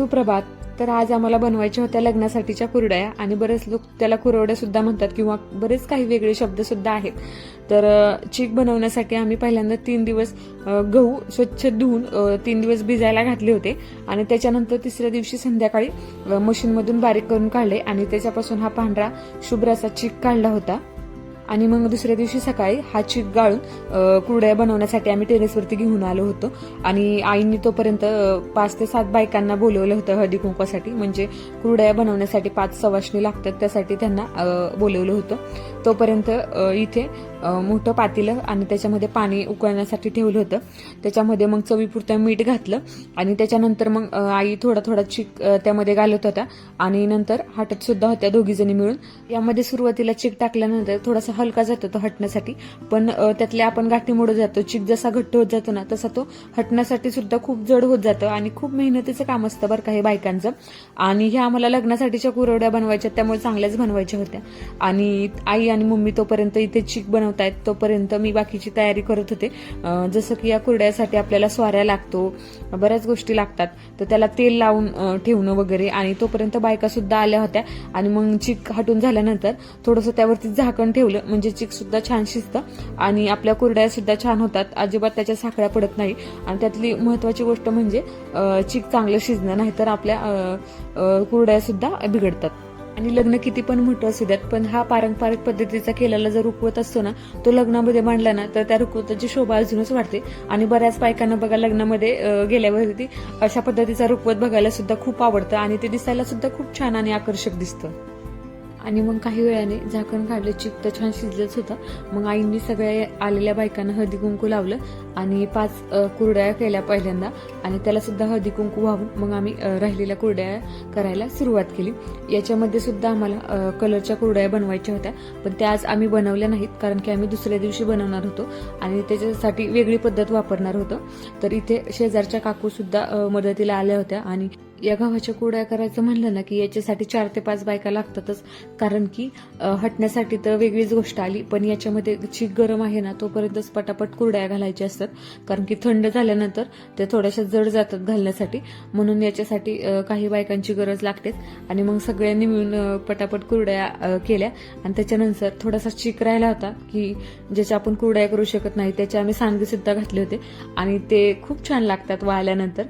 सुप्रभात. तर आज आम्हाला बनवायच्या होत्या लग्नासाठीच्या कुरड्या आणि बरेच लोक त्याला कुरवड्या सुद्धा म्हणतात किंवा बरेच काही वेगळे शब्द सुद्धा आहेत. तर चीक बनवण्यासाठी आम्ही पहिल्यांदा तीन दिवस गहू स्वच्छ धुवून तीन दिवस भिजायला घातले होते आणि त्याच्यानंतर तिसऱ्या दिवशी संध्याकाळी मशीनमधून बारीक करून काढले आणि त्याच्यापासून हा पांढरा शुभ्राचा चीक काढला होता. आणि मग दुसऱ्या दिवशी सकाळी हा चीक गाळून कुरड्या बनवण्यासाठी आम्ही टेरेसवरती घेऊन आलो होतो. आणि आईंनी तोपर्यंत पाच ते सात बायकांना बोलवलं होतं हळदी कुंकवासाठी. म्हणजे कुरड्या बनवण्यासाठी पाच सवाशणी लागतात त्यासाठी त्यांना बोलवलं होतं. तोपर्यंत इथे मोठं पातेलं आणि त्याच्यामध्ये पाणी उकळण्यासाठी ठेवलं होतं. त्याच्यामध्ये मग चवीपुरतं मीठ घातलं आणि त्याच्यानंतर मग आई थोडा थोडा चीक त्यामध्ये घालत होता आणि नंतर हाटत सुद्धा होत्या दोघीजणी मिळून. यामध्ये सुरुवातीला चीक टाकल्यानंतर थोडासा हलका जातो तो हटण्यासाठी. पण त्यातल्या आपण गाठी मोडत जातो. चिक जसा घट्ट होत जातो ना तसा तो हटण्यासाठी सुद्धा खूप जड होत जातं आणि खूप मेहनतीचं काम असतं बरं का हे बायकांचं. आणि ह्या आम्हाला लग्नासाठीच्या कुरवड्या बनवायच्या त्यामुळे चांगल्याच बनवायच्या होत्या. आणि आई आणि मम्मी तोपर्यंत इथे चीक बनवतायत तोपर्यंत मी बाकीची तयारी करत होते. जसं की या कुरड्यासाठी आपल्याला स्वाऱ्या लागतो बऱ्याच गोष्टी लागतात. तर त्याला तेल लावून ठेवणं वगैरे आणि तोपर्यंत बायका सुद्धा आल्या होत्या. आणि मग चिक हटून झाल्यानंतर थोडंसं त्यावरती झाकण ठेवलं. म्हणजे चिक सुद्धा छान शिजतं आणि आपल्या कुरड्या सुद्धा छान होतात. अजिबात त्याच्या साखळ्या पडत नाही. आणि त्यातली महत्वाची गोष्ट म्हणजे चिक चांगलं शिजणं नाही तर आपल्या कुरड्यासुद्धा कुरड्या सुद्धा बिघडतात. आणि लग्न किती पण मोठं असू द्यात पण हा पारंपरिक पद्धतीचा केलेला जर रुकवत असतो ना तो लग्नामध्ये मांडला ना तर त्या रुकवताची शोभा अजूनच वाढते. आणि बऱ्याच बायकांना बघा लग्नामध्ये गेल्यावरती अशा पद्धतीचा रुकवत बघायला सुद्धा खूप आवडतं आणि ते दिसायला सुद्धा खूप छान आणि आकर्षक दिसतं. आणि मग काही वेळाने झाकण काढलं चिक छान शिजलंच होतं. मग आईंनी सगळ्या आलेल्या बायकांना हळदी कुंकू लावलं आणि पाच कुरड्या केल्या पहिल्यांदा. आणि त्याला सुद्धा हळदी कुंकू वाहून मग आम्ही राहिलेल्या कुरड्या करायला सुरुवात केली. याच्यामध्ये सुद्धा आम्हाला कलरच्या कुरड्या बनवायच्या होत्या. पण त्या आज आम्ही बनवल्या नाहीत कारण की आम्ही दुसऱ्या दिवशी बनवणार होतो. आणि त्याच्यासाठी वेगळी पद्धत वापरणार होतो. तर इथे शेजारच्या काकू सुद्धा मदतीला आल्या होत्या आणि या गव्हाच्या कुरड्या करायचं म्हणलं ना की याच्यासाठी चार ते पाच बायका लागतातच. कारण की हटण्यासाठी तर वेगळीच गोष्ट आली पण याच्यामध्ये चीक गरम आहे ना तोपर्यंतच पटापट कुरड्या घालायच्या असतात. कारण की थंड झाल्यानंतर ते थोड्याशा जड जातात घालण्यासाठी. म्हणून याच्यासाठी काही बायकांची गरज लागतेच. आणि मग सगळ्यांनी मिळून पटापट कुरड्या केल्या. आणि त्याच्यानंतर थोडासा चीक राहिला होता की ज्याच्या आपण कुरड्या करू शकत नाही त्याचे आम्ही सांगे सुद्धा घातले होते. आणि ते खूप छान लागतात वाळल्यानंतर.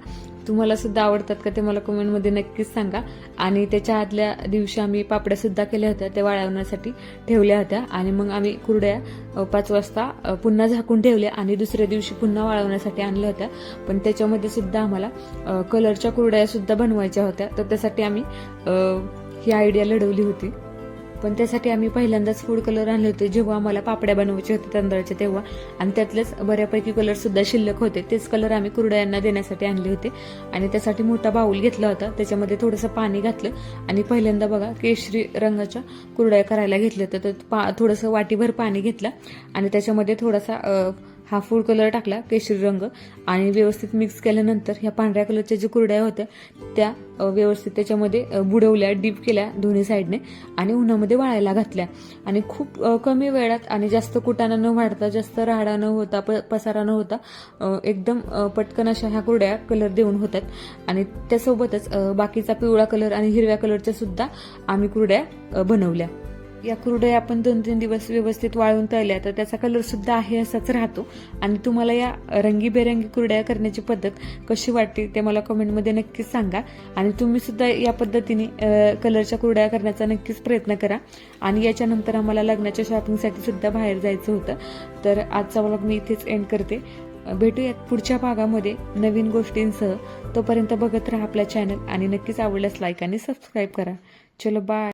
तुम्हाला सुद्धा आवडतात का ते मला कमेंटमध्ये नक्कीच सांगा. आणि त्याच्या आदल्या दिवशी आम्ही पापड्या सुद्धा केल्या होत्या त्या वाळवण्यासाठी ठेवल्या होत्या. आणि मग आम्ही कुरड्या पाच वाजता पुन्हा झाकून ठेवल्या आणि दुसऱ्या दिवशी पुन्हा वाळवण्यासाठी आणल्या होत्या. पण त्याच्यामध्ये सुद्धा आम्हाला कलरच्या कुरड्या सुद्धा बनवायच्या होत्या. तर त्यासाठी आम्ही ही आयडिया लढवली होती. पण त्यासाठी आम्ही पहिल्यांदाच फूड कलर आणले होते. जेव्हा आम्हाला पापड्या बनवायचे होते तांदळाचे तेव्हा. आणि त्यातलेच बऱ्यापैकी कलर सुद्धा शिल्लक होते. तेच कलर आम्ही कुरड्यांना देण्यासाठी आणले होते. आणि त्यासाठी मोठा बाऊल घेतला होता. त्याच्यामध्ये थोडंसं पाणी घातलं. आणि पहिल्यांदा बघा केशरी रंगाच्या कुरड्या करायला घेतल्या तर पा थोडंसं वाटीभर पाणी घेतलं. आणि त्याच्यामध्ये थोडासा हा फूड कलर टाकला केशरी रंग आणि व्यवस्थित मिक्स केल्यानंतर ह्या पांढऱ्या कलरच्या ज्या कुरड्या होत्या त्या व्यवस्थित त्याच्यामध्ये बुडवल्या डीप केल्या दोन्ही साईडने आणि उन्हामध्ये वाळायला घातल्या. आणि खूप कमी वेळात आणि जास्त कुटाणं न वाढता जास्त राहाडा न होता प पसारा न होता एकदम पटकन अशा ह्या कुरड्या कलर देऊन होतात आणि त्यासोबतच बाकीचा पिवळा कलर आणि हिरव्या कलरच्या सुद्धा आम्ही कुरड्या बनवल्या. या कुरड्या आपण दोन तीन दिवस व्यवस्थित वाळून तळल्या तर त्याचा कलर सुद्धा आहे असाच राहतो. आणि तुम्हाला या रंगीबेरंगी कुरड्या करण्याची पद्धत कशी वाटते ते मला कमेंटमध्ये नक्कीच सांगा. आणि तुम्ही सुद्धा या पद्धतीने कलरच्या कुरड्या करण्याचा नक्कीच प्रयत्न करा. आणि याच्यानंतर आम्हाला लग्नाच्या शॉपिंगसाठी सुद्धा बाहेर जायचं होतं. तर आजचा ब्लॉग मी इथेच एंड करते. भेटूयात पुढच्या भागामध्ये नवीन गोष्टींसह. तोपर्यंत बघत राहा आपला चॅनल आणि नक्कीच आवडल्यास लाईक आणि सबस्क्राईब करा. चलो बाय